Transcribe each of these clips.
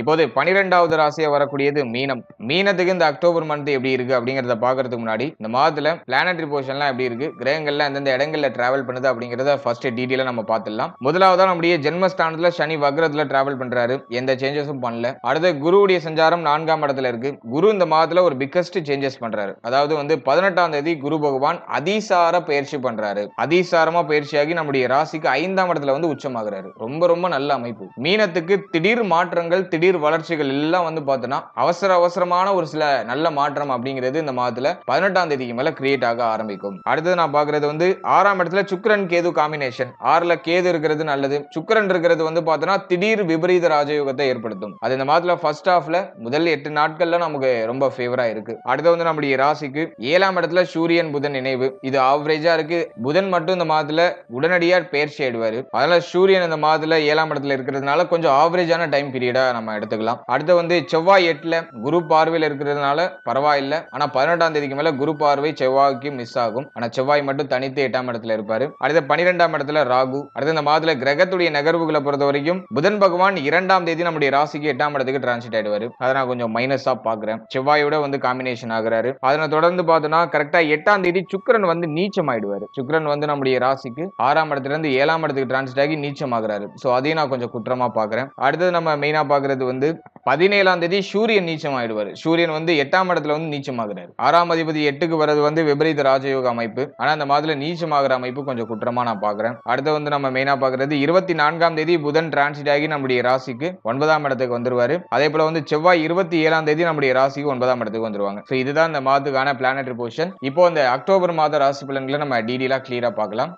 இப்போது பனிரெண்டாவது ராசியா வரக்கூடியது மீனம். மீனத்துக்கு இந்த அக்டோபர் மந்த் எப்படி இருக்கு அப்படிங்கிறத பாக்குறதுக்கு முன்னாடி இந்த மாதத்துல பிளானட்ரி பொசிஷன்லாம் எப்படி இருக்கு கிரகங்கள்ல எந்தெந்த இடங்கள்ல டிராவல் பண்ணுது அப்படிங்கிறத ஃபர்ஸ்ட் டீட்டெயிலாக நம்ம பார்த்துடலாம். முதலாவதா நம்முடைய ஜென்மஸ்தானத்துல சனி வக்ரத்துல டிராவல் பண்றாரு. எந்த சேஞ்சஸும் பண்ணல. அடுத்து குருவுடைய சஞ்சாரம் நான்காம் இடத்துல இருக்கு. குரு இந்த மாதத்துல ஒரு பிக்கஸ்ட் சேஞ்சஸ் பண்றாரு. அதாவது வந்து பதினெட்டாம் தேதி குரு பகவான் அதிசார பயிற்சி பண்றாரு. அதிசாரமா பயிற்சியாகி நம்முடைய ராசிக்கு ஐந்தாம் இடத்துல வந்து உச்சமாகிறாரு. ரொம்ப ரொம்ப நல்ல அமைப்பு. மீனத்துக்கு திடீர் மாற்றங்கள் திடீர் வளர்ச்சிகள் எல்லாம் வந்து பார்த்தோன்னா அவசர அவசரமான ஒரு சில நல்ல மாற்றம் அப்படிங்கிறது இந்த மாதத்துல பதினெட்டாம் தேதிக்கு மேல கிரியேட் ஆக ஆரம்பிக்கும். அடுத்தது நான் பாக்குறது வந்து ஆறாம் இடத்துல சுக்கரன் கேது காம்பினேஷன் ஆறுல கேது இருக்கிறது நல்லது சுக்கரன் இருக்கிறது வந்து பார்த்தோன்னா திடீர் விபரீத ராஜயோகத்தை ஏற்படுத்தும். அது இந்த மாதத்துல ஃபர்ஸ்ட் ஹாஃப்ல முதல் எட்டு நாட்கள்ல நமக்கு ரொம்ப ஃபேவரா இருக்கு. அடுத்து வந்து நம்முடைய ராசிக்கு ஏழாம் இடத்துல சூரியன் புதன் நினைவு இது ஆவரேஜா இருக்கு. புதன் மட்டும் இந்த மாதத்துல உடனடியா பெயர்ச்சி ஆயிடுவாரு அதனால சூரியன் இந்த மாதத்துல ஏழாம் இடத்துல இருக்கிறதுனால கொஞ்சம் ஆவரேஜான டைம் பீரியடா நம்ம எடுத்துக்கலாம். அடுத்து வந்து செவ்வாய் எட்டுல குரு பார்வையில் இருக்கிறதுனால பரவாயில்ல. ஆனா பதினெட்டாம் தேதிக்கு மேல குரு பார்வை செவ்வாய்க்கு மிஸ் ஆகும். ஆனா செவ்வாய் மட்டும் தனித்து எட்டாம் இடத்துல இருப்பாரு. அடுத்து பன்னிரெண்டாம் இடத்துல ராகு. அடுத்து இந்த மாதத்துல கிரகத்துடைய நகர்வுகளை பொறுத்த வரைக்கும் புதன் பகவான் இரண்டாம் தேதி நம்முடைய ராசிக்கு எட்டாம் இடத்துக்கு டிரான்சிட் ஆயிடுவாரு. அதை நான் கொஞ்சம் மைனஸா பாக்குறேன் செவ்வாயோட வந்து காம்பினேஷன் ஆகுறாரு. அதனை தொடர்ந்து பார்த்தோம்னா கரெக்டா எட்டாம் தேதி சுக்கரன் வந்து நீச்சம் ஆயிடுவாரு சுக்கரன் வந்து நம்முடைய ராசிக்கு ஆறாம் இடத்துல இருந்து ஏழாம் இடத்துக்கு டிரான்சிட் ஆகி நீச்சம் ஆகுறாரு சோ அதையும் நான் கொஞ்சம் குற்றமா பாக்குறேன் அடுத்தது நம்ம மெயினா பாக்குறது வந்து பதினேழாம் தேதி சூரியன் நீச்சம் ஆயிடுவாரு சூரியன் வந்து எட்டாம் இடத்துல வந்து நீச்சம் ஆகுறாரு ஆறாம் அதிபதி எட்டுக்கு வர்றது வந்து விபரீத ராஜயோக அமைப்பு. ஆனா அந்த மாதிரி நீச்சம் ஆகுற அமைப்பு கொஞ்சம் குற்றமா நான் பாக்குறேன். அடுத்து வந்து நம்ம மெயினா பாக்குறது இருபத்தி நான்காம் தேதி புதன் டிரான்சிட் ஆகி நம்முடைய ராசிக்கு ஒன்பதாம் இடத்துக்கு வந்துருவாரு. அதே போல வந்து செவ்வாய் இருபத்தி ஏழாம் தேதி நம்முடைய ராசிக்கு ஒன்பதாம் இடத்துக்கு வந்துருவாங்க. இதுதான் இந்த மாதத்துக்கான பிளானட் பொசிஷன் இப்போ இந்த அக்டோபர் மாத ராசி பலன்களை நம்ம டீடெயிலா கிளியரா பார்க்கலாம்.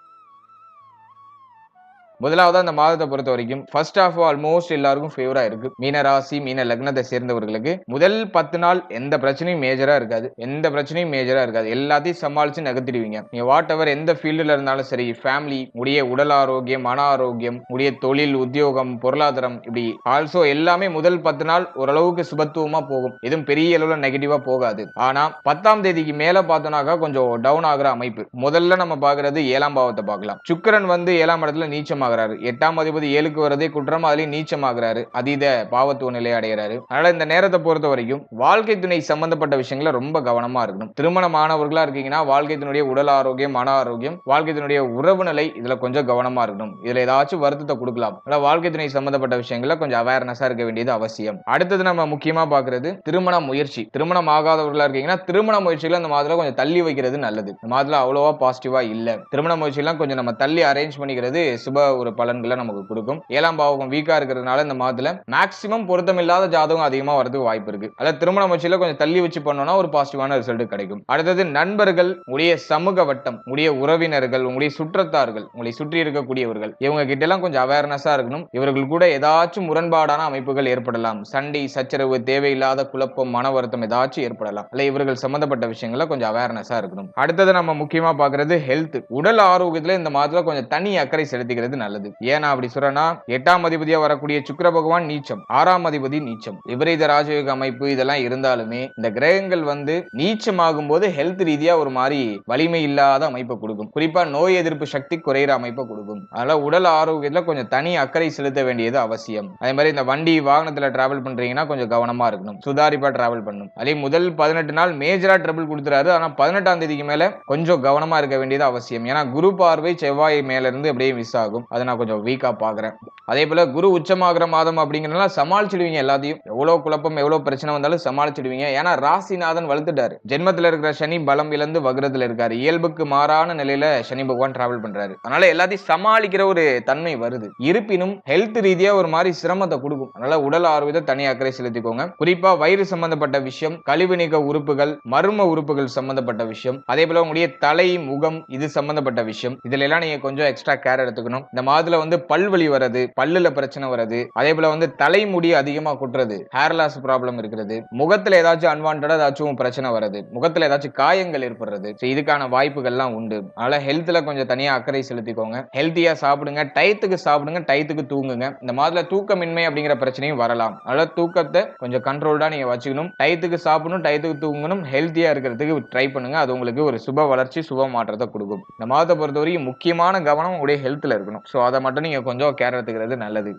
முதலாவது அந்த மாதத்தை பொறுத்த வரைக்கும் ஃபர்ஸ்ட் ஆஃப் ஆல்மோஸ்ட் எல்லாருக்கும் ஃபேவரா இருக்கு. மீன ராசி மீன லக்னத்தை சேர்ந்தவர்களுக்கு முதல் பத்து நாள் எந்த பிரச்சனையும் மேஜரா இருக்காது. எந்த பிரச்சனையும் மேஜரா இருக்காது. எல்லாத்தையும் சமாளிச்சு நகர்த்திடுவீங்க. நீங்க வாட் எவர் எந்த ஃபீல்டுல இருந்தாலும் சரி ஃபேமிலி உடைய உடல் ஆரோக்கியம் மன ஆரோக்கியம் உடைய தொழில் உத்தியோகம் பொருளாதாரம் இப்படி ஆல்சோ எல்லாமே முதல் பத்து நாள் ஓரளவுக்கு சுபத்துவமா போகும். எதுவும் பெரிய அளவுல நெகட்டிவா போகாது. ஆனா பத்தாம் தேதிக்கு மேல பார்த்தோம்னாக்கா கொஞ்சம் டவுன் ஆகுற அமைப்பு. முதல்ல நம்ம பாக்குறது ஏழாம் பாவத்தை பார்க்கலாம். சுக்கரன் வந்து ஏழாம் இடத்துல நீச்சமா நீச்சமாகிறாரு எட்டாம் அதிபதி ஏழுக்கு வரதே குற்றம் அதுலயும் நீச்சமாகிறாரு. அதீத பாவத்துவ நிலை அடைகிறாரு அதனால இந்த நேரத்தை பொறுத்த வரைக்கும் வாழ்க்கை துணை சம்பந்தப்பட்ட விஷயங்கள ரொம்ப கவனமா இருக்கணும். திருமணமானவர்களா இருக்கீங்கன்னா வாழ்க்கையினுடைய உடல் ஆரோக்கியம் மன ஆரோக்கியம் வாழ்க்கையினுடைய உறவு நிலை இதுல கொஞ்சம் கவனமா இருக்கணும். இதுல ஏதாச்சும் வருத்தத்தை கொடுக்கலாம். அதனால வாழ்க்கை துணை சம்பந்தப்பட்ட விஷயங்கள கொஞ்சம் அவேர்னஸா இருக்க வேண்டியது அவசியம். அடுத்தது நம்ம முக்கியமா பாக்குறது திருமண முயற்சி. திருமணம் ஆகாதவர்களா இருக்கீங்கன்னா திருமண முயற்சிகளை இந்த மாதிரி கொஞ்சம் தள்ளி வைக்கிறது நல்லது. இந்த மாதத்துல அவ்வளவா பாசிட்டிவா இல்ல. திருமண முயற்சியெல்லாம் கொஞ்சம் நம்ம தள்ளி அரேஞ்ச் பண்ணிக்கிறது சுப ஒரு பலன்களை நமக்கு கொடுக்கும். ஏழாம் பாவகம் வீக்கா இருக்கிறதுனால இந்த மாதத்துல மேக்சிமம் பொருத்தமில்லாத ஜாதகம் அதிகமா வரதுக்கு வாய்ப்பு இருக்கு. அதாவது திருமண முயற்சியில கொஞ்சம் தள்ளி வச்சு பண்ணோம்னா ஒரு பாசிட்டிவான ரிசல்ட் கிடைக்கும். அடுத்தது நண்பர்கள் உடைய சமூக வட்டம் உடைய உறவினர்கள் உங்களுடைய சுற்றத்தார்கள் உங்களை சுற்றி இருக்கக்கூடியவர்கள் இவங்க கிட்ட எல்லாம் கொஞ்சம் அவேர்னஸா இருக்கணும். இவர்கள் கூட ஏதாச்சும் முரண்பாடான அமைப்புகள் ஏற்படலாம். சண்டை சச்சரவு தேவையில்லாத குழப்பம் மன வருத்தம் ஏதாச்சும் ஏற்படலாம். இல்ல இவர்கள் சம்பந்தப்பட்ட விஷயங்கள கொஞ்சம் அவேர்னஸா இருக்கணும். அடுத்தது நம்ம முக்கியமா பாக்குறது ஹெல்த் உடல் ஆரோக்கியத்துல இந்த மாதத்துல கொஞ்சம் தனி அக்கறை செலுத்திக்கிறது நல்லது. ஏன்னா அப்படி சொல்றேன்னா எட்டாம் அதிபதியா வரக்கூடிய சுக்கர பகவான் நீச்சம் ஆறாம் அதிபதி நீச்சம். விபரீத ராஜயோக அமைப்பு இதெல்லாம் இருந்தாலுமே இந்த கிரகங்கள் வந்து நீச்சமாகும் போது ஹெல்த் ரீதியா ஒரு மாதிரி வலிமை இல்லாத அமைப்பை கொடுக்கும். குறிப்பா நோய் எதிர்ப்பு சக்தி குறையிற அமைப்பை கொடுக்கும். அதனால உடல் ஆரோக்கியத்துல கொஞ்சம் தனி அக்கறை செலுத்த வேண்டியது அவசியம். அதே மாதிரி இந்த வண்டி வாகனத்துல டிராவல் பண்றீங்கன்னா கொஞ்சம் கவனமா இருக்கணும். சுதாரிப்பா டிராவல் பண்ணும் அதே முதல் பதினெட்டு நாள் மேஜரா ட்ரபிள் கொடுத்துறாரு. ஆனா பதினெட்டாம் தேதிக்கு மேல கொஞ்சம் கவனமா இருக்க வேண்டியது அவசியம். ஏன்னா குரு பார்வை செவ்வாய் மேல இருந்து அப்படியே மிஸ் ஆகும். அதை நான் கொஞ்சம் வீக்காக பார்க்குறேன். அதே போல் குரு உச்சமாகிற மாதம் அப்படிங்கிறதுனால சமாளிச்சிடுவீங்க எல்லாத்தையும். எவ்வளோ குழப்பம் எவ்வளோ பிரச்சனை வந்தாலும் சமாளிச்சிடுவீங்க. ஏன்னா ராசிநாதன் வளர்த்துட்டாரு. ஜென்மத்தில் இருக்கிற சனி பலம் இழந்து வக்ரத்துல இருக்கார். இயல்புக்கு மாறான நிலையில் சனி பகவான் டிராவல் பண்ணுறாரு அதனால் எல்லாத்தையும் சமாளிக்கிற ஒரு தன்மை வருது. இருப்பினும் ஹெல்த் ரீதியாக ஒரு மாதிரி சிரமத்தை கொடுக்கும். அதனால் உடல் ஆரோக்கியத்தை தனி அக்கறை செலுத்திக்கோங்க. குறிப்பாக வயிறு சம்பந்தப்பட்ட விஷயம் கழிவு நீக்க உறுப்புகள் மர்ம உறுப்புகள் சம்பந்தப்பட்ட விஷயம் அதே போல் உங்களுடைய தலை முகம் இது சம்பந்தப்பட்ட விஷயம். இதில் எல்லாம் நீங்கள் கொஞ்சம் எக்ஸ்ட்ரா கேர் எடுத்துக்கணும். இந்த மாதத்துல வந்து பல்வலி வர்றது பல்லுல பிரச்சனை வருது அதே போல வந்து தலைமுடி அதிகமா குட்டுறது ஹேர் லாஸ் ப்ராப்ளம் இருக்கிறது முகத்துல ஏதாச்சும் அன்வான்டா ஏதாச்சும் பிரச்சனை வருது முகத்துல ஏதாச்சும் காயங்கள் ஏற்படுறது. இதுக்கான வாய்ப்புகள்லாம் உண்டு. அதனால ஹெல்த்ல கொஞ்சம் தனியா அக்கறை செலுத்திக்கோங்க. ஹெல்த்தியா சாப்பிடுங்க டயத்துக்கு சாப்பிடுங்க டயத்துக்கு தூங்குங்க. இந்த மாதத்துல தூக்கமின்மை அப்படிங்கிற பிரச்சனையும் வரலாம். அதனால தூக்கத்தை கொஞ்சம் கண்ட்ரோல்டா நீங்க வச்சுக்கணும். டயத்துக்கு சாப்பிடணும் டயத்துக்கு தூங்கணும் ஹெல்த்தியா இருக்கிறதுக்கு ட்ரை பண்ணுங்க. அது உங்களுக்கு ஒரு சுப வளர்ச்சி சுப மாற்றத்தை கொடுக்கும். இந்த மாதத்தை பொறுத்தவரைக்கும் முக்கியமான கவனம் உங்களுடைய ஹெல்த்ல இருக்கணும். ஸோ அதை மட்டும் நீங்க கொஞ்சம் கேர் எடுத்துக்கிறது நல்லது.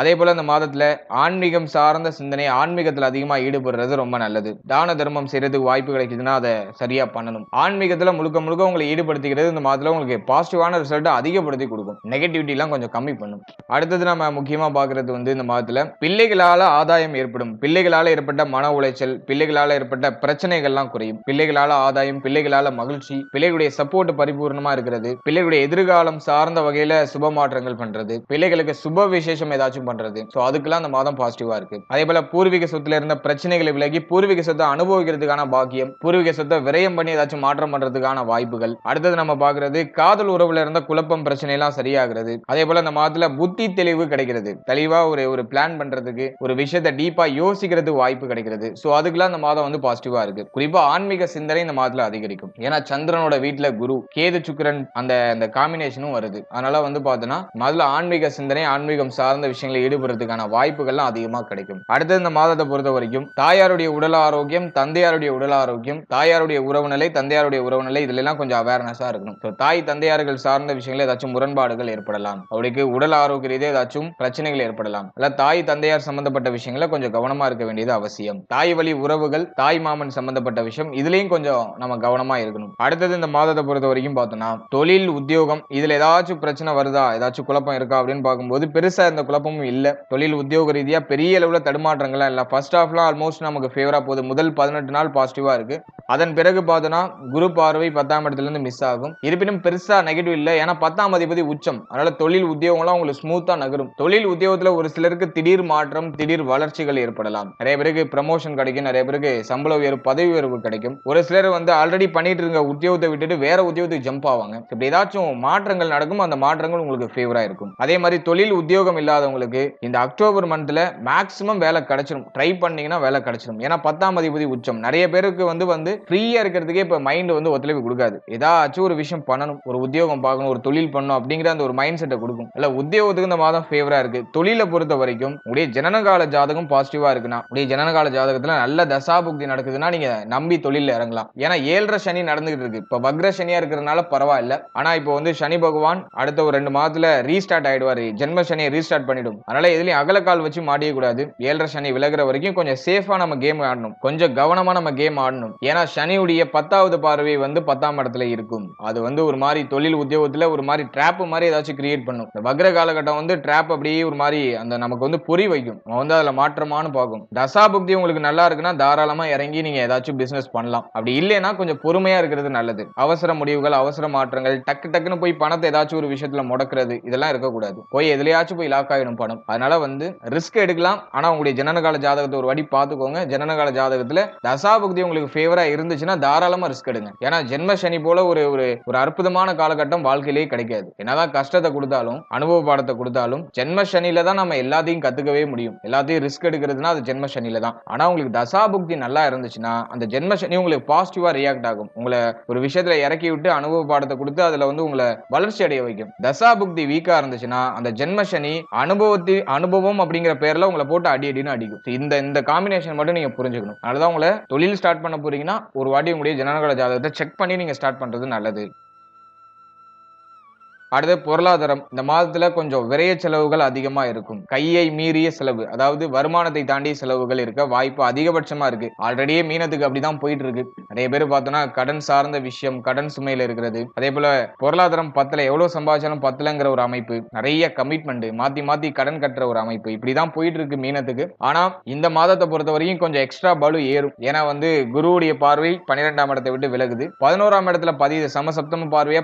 அதே போல் இந்த மாதத்தில் ஆன்மீகம் சார்ந்த சிந்தனை ஆன்மீகத்தில் அதிகமாக ஈடுபடுறது ரொம்ப நல்லது. தான தர்மம் செய்கிறதுக்கு வாய்ப்பு கிடைக்குதுன்னா அதை சரியாக பண்ணணும். ஆன்மீகத்தில் முழுக்க முழுக்க உங்களை ஈடுபடுத்திக்கிறது இந்த மாதத்தில் உங்களுக்கு பாசிட்டிவான ரிசல்ட்டை அதிகப்படுத்தி கொடுக்கும். நெகட்டிவிட்டிலாம் கொஞ்சம் கம்மி பண்ணும். அடுத்தது நம்ம முக்கியமாக பார்க்குறது வந்து இந்த மாதத்தில் பிள்ளைகளால் ஆதாயம் ஏற்படும். பிள்ளைகளால் ஏற்பட்ட மன உளைச்சல் பிள்ளைகளால் ஏற்பட்ட பிரச்சனைகள்லாம் குறையும். பிள்ளைகளால் ஆதாயம் பிள்ளைகளால் மகிழ்ச்சி பிள்ளைகளுடைய சப்போர்ட் பரிபூர்ணமாக இருக்கிறது. பிள்ளைகளுடைய எதிர்காலம் சார்ந்த வகையில் சுப மாற்றங்கள் பண்ணுறது பிள்ளைகளுக்கு சுப விசேஷம் ஏதாச்சும் பண்றது. ஸோ அதுக்கெல்லாம் அந்த மாதம் பாசிட்டிவா இருக்கு. அதே போல பூர்வீக சொத்துல இருந்த பிரச்சனைகளை விலகி பூர்வீக சொத்தை அனுபவிக்கிறதுக்கான பாக்கியம் பூர்வீக சொத்தை விரயம் பண்ணி ஏதாச்சும் மாற்றம் பண்றதுக்கான வாய்ப்புகள். அடுத்தது நம்ம பாக்குறது காதல் உறவுல இருந்த குழப்பம் பிரச்சனை எல்லாம் சரியாகிறது. அதே போல அந்த மாதத்துல புத்தி தெளிவு கிடைக்கிறது. தெளிவா ஒரு ஒரு பிளான் பண்றதுக்கு ஒரு விஷயத்தை டீப்பா யோசிக்கிறது வாய்ப்பு கிடைக்கிறது. சோ அதுக்கெல்லாம் இந்த மாதம் வந்து பாசிட்டிவா இருக்கு. குறிப்பா ஆன்மீக சிந்தனை இந்த மாதத்துல அதிகரிக்கும். ஏன்னா சந்திரனோட வீட்டுல குரு கேது சுக்கரன் அந்த அந்த காம்பினேஷனும் வருது. அதனால வந்து பார்த்தோன்னா முதல்ல ஆன்மீக சிந்தனை ஆன்மீகம் சார்ந்த விஷயங்கள் ஈடுபடுறதுக்கான வாய்ப்புகள்லாம் அதிகமா கிடைக்கும். அடுத்தது இந்த மாதத்தை பொறுத்த வரைக்கும் தாயாருடைய உடல் ஆரோக்கியம் தந்தையாருடைய உடல் ஆரோக்கியம் தாயாருடைய உறவுநிலை தந்தையாருடைய உறவுநிலை இதுல எல்லாம் கொஞ்சம் அவேர்னஸா இருக்கணும். தாய் தந்தையார்கள் சார்ந்த விஷயங்கள் ஏதாச்சும் முரண்பாடுகள் ஏற்படலாம். அவருக்கு உடல் ஆரோக்கிய ரீதியாக ஏதாச்சும் பிரச்சனைகள் ஏற்படலாம். அல்ல தாய் தந்தையார் சம்பந்தப்பட்ட விஷயங்களை கொஞ்சம் கவனமா இருக்க வேண்டியது அவசியம். தாய் வழி உறவுகள் தாய் மாமன் சம்பந்தப்பட்ட விஷயம் இதுலயும் கொஞ்சம் நம்ம கவனமா இருக்கணும். அடுத்தது இந்த மாதத்தை பொறுத்த வரைக்கும் பார்த்தோம்னா தொழில் உத்தியோகம் இதுல ஏதாச்சும் பிரச்சனை வருதா ஏதாச்சும் குழப்பம் இருக்கா அப்படின்னு பார்க்கும்போது பெருசா இந்த குழப்பமும் இல்ல. தொழில் உத்தியோக ரீதியா பெரிய அளவுல தடுமாற்றங்கள்லாம் இல்லை. ஃபர்ஸ்ட் ஹாஃப்லாம் ஆல்மோஸ்ட் நமக்கு ஃபேவராக போகுது. முதல் பதினெட்டு நாள் பாசிட்டிவாக இருக்கு. அதன் பிறகு பார்த்தோன்னா குரு பார்வை பத்தாம் இடத்துல இருந்து மிஸ் ஆகும். இருப்பினும் பெருசா நெகட்டிவ் இல்லை. ஏன்னா பத்தாம் அதிபதி உச்சம். அதனால் தொழில் உத்தியோகம்லாம் உங்களுக்கு ஸ்மூத்தாக நகரும். தொழில் உத்தியோகத்தில் ஒரு சிலருக்கு திடீர் மாற்றம் திடீர் வளர்ச்சிகள் ஏற்படலாம். நிறைய பேருக்கு ப்ரமோஷன் கிடைக்கும். நிறைய பேருக்கு சம்பள உயர்வு பதவி உயர்வு கிடைக்கும். ஒரு சிலர் வந்து ஆல்ரெடி பண்ணிட்டு இருக்க உத்தியோகத்தை விட்டுட்டு வேற உத்தியோகத்துக்கு ஜம்ப் ஆவாங்க. இப்படி ஏதாச்சும் மாற்றங்கள் நடக்கும் அந்த மாற்றங்கள் உங்களுக்கு ஃபேவரா இருக்கும். அதே மாதிரி தொழில் உத்தியோகம் இல்லாதவங்களுக்கு இந்த அக்டோபர் மந்த்ல மேக்ஸிமம் வேலை கிடைச்சிடும் ட்ரை பண்ணீங்கன்னா வேலை கிடைச்சிடும் ஏன்னா பத்தாம் அதிபதி உச்சம். நிறைய பேருக்கு வந்து வந்து ஃப்ரீயா இருக்கிறதுக்கே இப்போ மைண்ட் வந்து ஒத்துழைப்பு கொடுக்காது. ஏதாச்சும் ஒரு விஷயம் பண்ணணும். ஒரு உத்தியோகம் பார்க்கணும். ஒரு தொழில் பண்ணணும் அப்படிங்கிற அந்த ஒரு மைண்ட் செட்டை கொடுக்கும். இல்ல உத்தியோகத்துக்கு இந்த மாதம் ஃபேவரா இருக்கு. தொழிலை பொறுத்த வரைக்கும் உடைய ஜனனகால ஜாதகம் பாசிட்டிவா இருக்குன்னா உடைய ஜனனகால ஜாதகத்துல நல்ல தசாபுக்தி நடக்குதுன்னா நீங்க நம்பி தொழில இறங்கலாம். ஏன்னா ஏழரை சனி நடந்துகிட்டு இருக்கு. இப்ப வக்ர சனியா இருக்கிறதுனால பரவாயில்ல. ஆனா இப்போ வந்து சனி பகவான் அடுத்த ஒரு ரெண்டு மாதத்துல ரீஸ்டார்ட் ஆயிடுவாரு. ஜென்ம சனியை ரீஸ்டார்ட் பண்ணிடும். அதனால இதுலயும் அகலக்கால் வச்சு மாட்டிய கூடாது. ஏழரை சனி விலகிற வரைக்கும் கொஞ்சம் சேஃபா நம்ம கேம் ஆடணும். கொஞ்சம் கவனமா நம்ம கேம் ஆடணும். ஏன்னா சனியுடைய பத்தாவது பார்வை வந்து பத்தாம் இடத்துல இருக்கும். அது வந்து ஒரு மாதிரி தொழில் உத்தியோகத்துல ஒரு மாதிரி ட்ராப் மாதிரி ஏதாச்சும் கிரியேட் பண்ணும். இந்த வக்ர காலகட்டம் வந்து ட்ராப் அப்படியே ஒரு மாதிரி அந்த நமக்கு வந்து பொறி வைக்கும். நம்ம வந்து அதுல மாற்றமானு பார்க்கும். தசாபுக்தி உங்களுக்கு நல்லா இருக்குன்னா தாராளமா இறங்கி நீங்க ஏதாச்சும் பிசினஸ் பண்ணலாம். அப்படி இல்லைன்னா கொஞ்சம் பொறுமையா இருக்கிறது நல்லது. அவசர முடிவுகள் அவசர மாற்றங்கள் டக்கு டக்குன்னு போய் பணத்தை ஏதாச்சும் ஒரு விஷயத்துல முடக்கிறது இதெல்லாம் இருக்கக்கூடாது. போய் எதுலையாச்சும் போய் லாக் ஆகிடும் பணம். அதனால வந்து ரிஸ்க் எடுக்கலாம். ஆனா உங்களுடைய ஜனனகால ஜாதகத்தை ஒரு வாட்டி பார்த்துக்கோங்க. ஜனனகால ஜாதகத்துல தசாபுக்தி உங்களுக்கு ஃபேவரா இருந்துச்சுன்னா தாராளமா ரிஸ்க் எடுங்க. ஏன்னா ஜென்ம சனி போல ஒரு ஒரு ஒரு அற்புதமான காலகட்டம் வாழ்க்கையிலேயே கிடைக்காது. என்னதான் கஷ்டத்தை கொடுத்தாலும் அனுபவ பாடத்தை கொடுத்தாலும் ஜென்ம சனியில தான் நம்ம எல்லாத்தையும் கத்துக்கவே முடியும். எல்லாத்தையும் ரிஸ்க் எடுக்கிறதுனா அது ஜென்ம சனியில தான். ஆனா உங்களுக்கு தசாபுக்தி நல்லா இருந்துச்சுன்னா அந்த ஜென்ம சனி உங்களுக்கு பாசிட்டிவா ரியாக்ட் ஆகும். உங்களை ஒரு விஷயத்துல இறக்கி விட்டு அனுபவ பாடத்தை கொடுத்து அதுல வந்து உங்களை வளர்ச்சி அடைய வைக்கும். தசாபுக்தி வீக்கா இருந்துச்சுன்னா அந்த ஜென்ம சனி அனுபவ அனுபவத்தி அனுபவம் அப்படிங்கிற பேர்ல உங்களை போட்டு அடி அடின்னு அடிக்கும். இந்த இந்த காம்பினேஷன் மட்டும் நீங்க புரிஞ்சுக்கணும். அதனாலதான் உங்களை தொழில் ஸ்டார்ட் பண்ண போறீங்கன்னா ஒரு வாட்டி உங்களுடைய ஜனநகர ஜாதகத்தை செக் பண்ணி நீங்க ஸ்டார்ட் பண்றது நல்லது. அடுத்து பொருளாதாரம். இந்த மாதத்துல கொஞ்சம் விரைய செலவுகள் அதிகமா இருக்கும். கையை மீறிய செலவு அதாவது வருமானத்தை தாண்டிய செலவுகள் இருக்க வாய்ப்பு அதிகபட்சமா இருக்கு. ஆல்ரெடியே மீனத்துக்கு அப்படிதான் போயிட்டு இருக்கு நிறைய பேர் பார்த்தோம்னா கடன் சார்ந்த விஷயம் கடன் சுமையில இருக்கிறது. அதே போல பொருளாதாரம் பத்துல எவ்வளவு சம்பாதிச்சாலும் பத்தலங்கிற ஒரு அமைப்பு நிறைய கமிட்மெண்ட் மாத்தி மாத்தி கடன் கட்டுற ஒரு அமைப்பு. இப்படிதான் போயிட்டு இருக்கு மீனத்துக்கு. ஆனா இந்த மாதத்தை பொறுத்த வரைக்கும் கொஞ்சம் எக்ஸ்ட்ரா பலு ஏறும். ஏன்னா வந்து குருவுடைய பார்வை பன்னிரெண்டாம் இடத்தை விட்டு விலகுது. பதினோராம் இடத்துல பதிவு சமசப்தம பார்வையா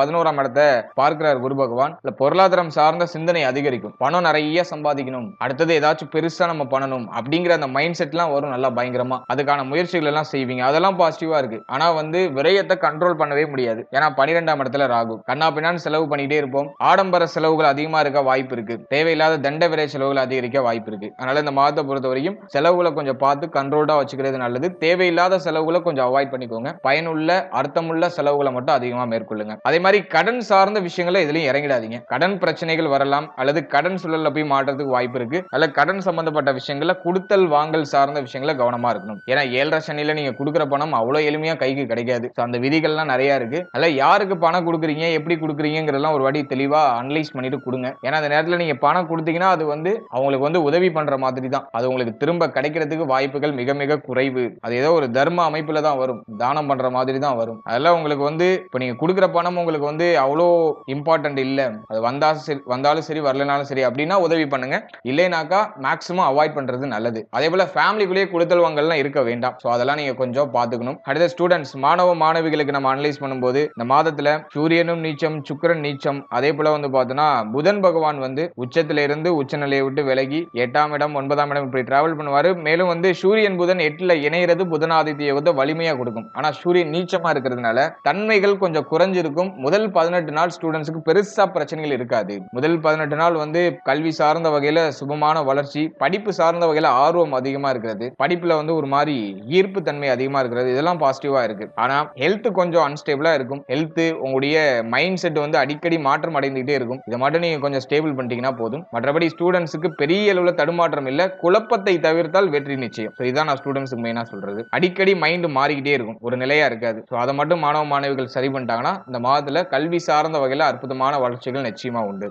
பதினோராம் இடத்தை பார்க்கிறார் குரு பகவான். இல்ல பொருளாதாரம் சார்ந்த சிந்தனை அதிகரிக்கும். பணம் நிறைய சம்பாதிக்கணும். அடுத்தது ஏதாச்சும் பெருசா நம்ம பண்ணணும் அப்படிங்கிற அந்த மைண்ட் செட்லாம் வரும் நல்லா பயங்கரமா. அதுக்கான முயற்சிகள் எல்லாம் செய்வீங்க. அதெல்லாம் பாசிட்டிவா இருக்கு. ஆனா வந்து விரயத்தை கண்ட்ரோல் பண்ணவே முடியாது. ஏன்னா பனிரெண்டாம் இடத்துல ராகு. கண்ணா பின்னான்னு செலவு பண்ணிட்டே இருப்போம். ஆடம்பர செலவுகள் அதிகமா இருக்க வாய்ப்பு இருக்கு. தேவையில்லாத தண்ட விரை செலவுகள் அதிகரிக்க வாய்ப்பு இருக்கு. அதனால இந்த மாதத்தை பொறுத்த வரைக்கும் செலவுகளை கொஞ்சம் பார்த்து கண்ட்ரோல்டா வச்சுக்கிறது நல்லது. தேவையில்லாத செலவுகளை கொஞ்சம் அவாய்ட் பண்ணிக்கோங்க. பயனுள்ள அர்த்தமுள்ள செலவுகளை மட்டும் அதிகமா மேற்கொள்ளுங்க. அதே மாதிரி கடன் சார்ந்த விஷயம் விஷயங்களை இதுலயும் இறங்கிடாதீங்க. கடன் பிரச்சனைகள் வரலாம் அல்லது கடன் சூழல்ல போய் மாற்றத்துக்கு வாய்ப்பு இருக்கு. அல்ல கடன் சம்பந்தப்பட்ட விஷயங்கள்ல கொடுத்தல் வாங்கல் சார்ந்த விஷயங்கள கவனமா இருக்கணும். ஏன்னா ஏழரை சனியில நீங்க கொடுக்குற பணம் அவ்வளவு எளிமையா கைக்கு கிடைக்காது. அந்த விதிகள்லாம் நிறைய இருக்கு. அல்ல யாருக்கு பணம் கொடுக்குறீங்க எப்படி கொடுக்குறீங்கிறதெல்லாம் ஒரு வாட்டி தெளிவா அனலைஸ் பண்ணிட்டு கொடுங்க. ஏன்னா அந்த நேரத்துல நீங்க பணம் கொடுத்தீங்கன்னா அது வந்து அவங்களுக்கு வந்து உதவி பண்ற மாதிரி தான் அது உங்களுக்கு திரும்ப கிடைக்கிறதுக்கு வாய்ப்புகள் மிக மிக குறைவு. அது ஏதோ ஒரு தர்ம அமைப்புல தான் வரும். தானம் பண்ற மாதிரி தான் வரும். அதெல்லாம் உங்களுக்கு வந்து இப்போ நீங்க கொடுக்குற பணம் உங்களுக்கு வந்து அவ்வளோ இம்பார்ட்டன்ட் இல்லை. அது வந்தா சரி வந்தாலும் சரி வரலனாலும் சரி அப்படின்னா உதவி பண்ணுங்க. இல்லைனாக்கா மேக்ஸிமம் அவாய்ட் பண்றது நல்லது. அதே போல ஃபேமிலிக்குள்ளேயே கொடுத்தல் வாங்கல்லாம் இருக்க வேண்டாம். ஸோ அதெல்லாம் நீங்க கொஞ்சம் பார்த்துக்கணும். அடுத்த ஸ்டூடெண்ட்ஸ் மாணவ மாணவிகளுக்கு நம்ம அனலைஸ் பண்ணும்போது இந்த மாதத்துல சூரியனும் நீச்சம் சுக்கிரன் நீச்சம் அதே போல வந்து பார்த்தோன்னா புதன் பகவான் வந்து உச்சத்தில இருந்து உச்சநிலையை விட்டு விலகி எட்டாம் இடம் ஒன்பதாம் இடம் இப்படி டிராவல் பண்ணுவாரு. மேலும் வந்து சூரியன் புதன் எட்டுல இணையிறது புதனாதித்ய யோகத்தை வலிமையா கொடுக்கும். ஆனா சூரியன் நீச்சமா இருக்கிறதுனால தன்மைகள் கொஞ்சம் குறைஞ்சிருக்கும். முதல் பதினெட்டு நாள் ஸ்டூடெண்ட்ஸுக்கு பெருசா பிரச்சனைகள் இருக்காது. முதல் பதினெட்டு நாள் வந்து கல்வி சார்ந்த வகையில சுபமான வளர்ச்சி படிப்பு சார்ந்த வகையில ஆர்வம் அதிகமா இருக்கிறது. படிப்புல வந்து ஒரு மாதிரி ஈர்ப்பு தன்மை அதிகமா இருக்கிறது. இதெல்லாம் பாசிட்டிவா இருக்கு. ஆனா ஹெல்த் கொஞ்சம் அன்ஸ்டேபிளா இருக்கும். ஹெல்த் உங்களுடைய மைண்ட் செட் வந்து அடிக்கடி மாற்றம் அடைந்துகிட்டே இருக்கும். இதை மட்டும் நீங்க கொஞ்சம் ஸ்டேபிள் பண்ணிட்டீங்கன்னா போதும். மற்றபடி ஸ்டூடெண்ட்ஸுக்கு பெரிய அளவுல தடுமாற்றம் இல்ல. குழப்பத்தை தவிர்த்தால் வெற்றி நிச்சயம். ஸோ இதுதான் நான் ஸ்டூடெண்ட்ஸுக்கு மெயினா சொல்றது. அடிக்கடி மைண்ட் மாறிக்கிட்டே இருக்கும். ஒரு நிலையா இருக்காது. ஸோ அதை மட்டும் மாணவ மாணவிகள் சரி பண்ணிட்டாங்கன்னா இந்த மாதத்துல கல்வி சார்ந்த வகையில் அற்புதமான வளர்ச்சிகள் நிச்சயமா உண்டு.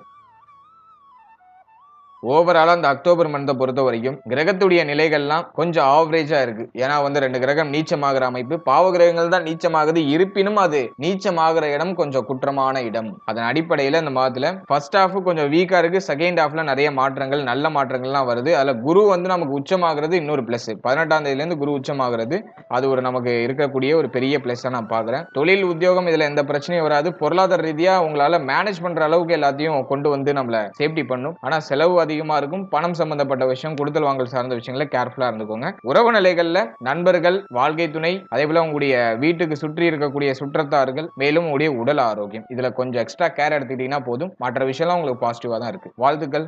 ஓவராலாக அந்த அக்டோபர் மந்தை பொறுத்த வரைக்கும் கிரகத்துடைய நிலைகள்லாம் கொஞ்சம் ஆவரேஜாக இருக்கு. ஏன்னா வந்து ரெண்டு கிரகம் நீச்சமாகிற அமைப்பு பாவ கிரகங்கள் தான் நீச்சமாகுது. இருப்பினும் அது நீச்சமாகிற இடம் கொஞ்சம் குற்றமான இடம். அதன் அடிப்படையில் இந்த மாதத்தில் ஃபர்ஸ்ட் ஹாஃப் கொஞ்சம் வீக்காக இருக்கு. செகண்ட் ஹாஃப்ல நிறைய மாற்றங்கள் நல்ல மாற்றங்கள்லாம் வருது. அதில் குரு வந்து நமக்கு உச்சமாகிறது இன்னொரு ப்ளஸ் பதினெட்டாம் தேதியிலேருந்து குரு உச்சமாகிறது அது ஒரு நமக்கு இருக்கக்கூடிய ஒரு பெரிய ப்ளஸ்ஸாக நான் பார்க்குறேன். தொழில் உத்தியோகம் இதில் எந்த பிரச்சனையும் வராது. பொருளாதார ரீதியாக உங்களால் மேனேஜ் பண்ணுற அளவுக்கு எல்லாத்தையும் கொண்டு வந்து நம்மளை சேஃப்டி பண்ணும். ஆனால் செலவு அதிகமா இருக்கும். பணம் சம்பந்தப்பட்ட விஷயம் கொடுத்தல் வாங்கல் சார்ந்த விஷயங்கள கேர்ஃபுல்லா இருந்துக்கோங்க. உறவு நிலைகள்ல நண்பர்கள் வாழ்க்கை துணை அதே போல உங்களுடைய வீட்டுக்கு சுற்றி இருக்கக்கூடிய சுற்றத்தார்கள் மேலும் உங்களுடைய உடல் ஆரோக்கியம். இதுல கொஞ்சம் எக்ஸ்ட்ரா கேர் எடுத்துக்கிட்டீங்கன்னா போதும். மற்ற விஷயம்லாம் உங்களுக்கு பாசிட்டிவா தான் இருக்கு. வாழ்த்துக்கள்.